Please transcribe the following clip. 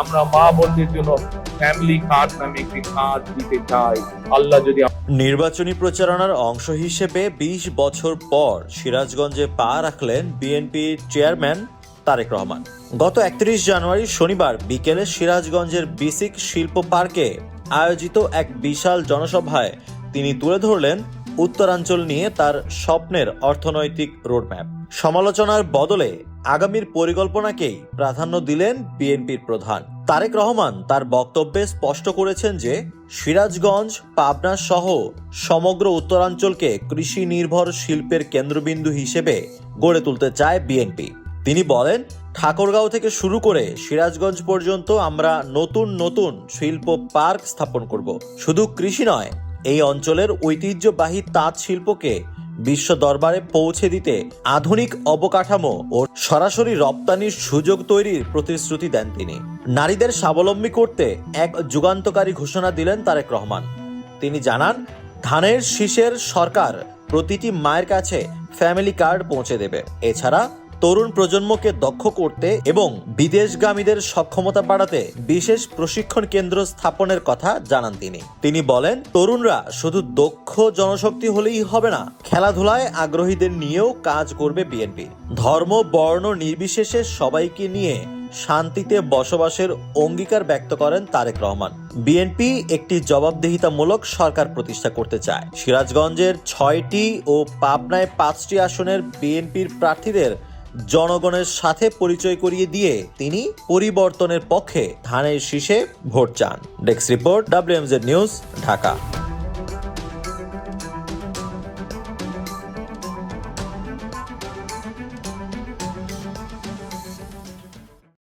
আমরা মা বোনদের জন্য ফ্যামিলি কার্ড নামে একটি কার্ড দিতে চাই। আল্লাহ যদি নির্বাচনী প্রচারণার অংশ হিসেবে ২০ বছর পর সিরাজগঞ্জে পা রাখলেন বিএনপি চেয়ারম্যান তারেক রহমান। গত একত্রিশ জানুয়ারি শনিবার বিকেলে সিরাজগঞ্জের বিসিক শিল্প পার্কে আয়োজিত এক বিশাল জনসভায় তিনি তুলে ধরলেন উত্তরাঞ্চল নিয়ে তার স্বপ্নের অর্থনৈতিক রোডম্যাপ। সমালোচনার বদলে আগামীর পরিকল্পনাকেই প্রাধান্য দিলেন বিএনপির প্রধান। তারেক রহমান তার বক্তব্যে স্পষ্ট করেছেন যে, সিরাজগঞ্জ, পাবনা সহ সমগ্র উত্তরাঞ্চলকে কৃষি নির্ভর শিল্পের কেন্দ্রবিন্দু হিসেবে গড়ে তুলতে চায় বিএনপি। তিনি বলেন, ঠাকুরগাঁও থেকে শুরু করে সিরাজগঞ্জ পর্যন্ত আমরা নতুন নতুন শিল্প পার্ক স্থাপন করব। শুধু কৃষি নয় এই অঞ্চলের ঐতিহ্যবাহী তাঁত শিল্পকে বিশ্ব দরবারে পৌঁছে দিতে আধুনিক অবকাঠামো ও সরাসরি রপ্তানির সুযোগ তৈরির প্রতিশ্রুতি দেন তিনি। নারীদের স্বাবলম্বী করতে এক যুগান্তকারী ঘোষণা দিলেন তারেক রহমান। তিনি জানান, ধানের শীষের সরকার প্রতিটি মায়ের কাছে ফ্যামিলি কার্ড পৌঁছে দেবে। এছাড়া তরুণ প্রজন্মকে দক্ষ করতে এবং বিদেশগামীদের সক্ষমতা বাড়াতে বিশেষ প্রশিক্ষণ কেন্দ্র স্থাপনের কথা জানান তিনি। তিনি বলেন, তরুণরা শুধু দক্ষ জনশক্তি হলেই হবে না, খেলাধুলায় আগ্রহীদের নিয়েও কাজ করবে বিএনপি। ধর্ম, বর্ণ নির্বিশেষে সবাইকে নিয়ে শান্তিতে বসবাসের অঙ্গীকার ব্যক্ত করেন তারেক রহমান। বিএনপি একটি জবাবদিহিতামূলক সরকার প্রতিষ্ঠা করতে চায়। সিরাজগঞ্জের ছয়টি ও পাবনায় পাঁচটি আসনের বিএনপির প্রার্থীদের জনগণের সাথে পরিচয় করিয়ে দিয়ে তিনি পরিবর্তনের পক্ষে ধানের শীষে ভোট চান। Desk report WMZ news Dhaka.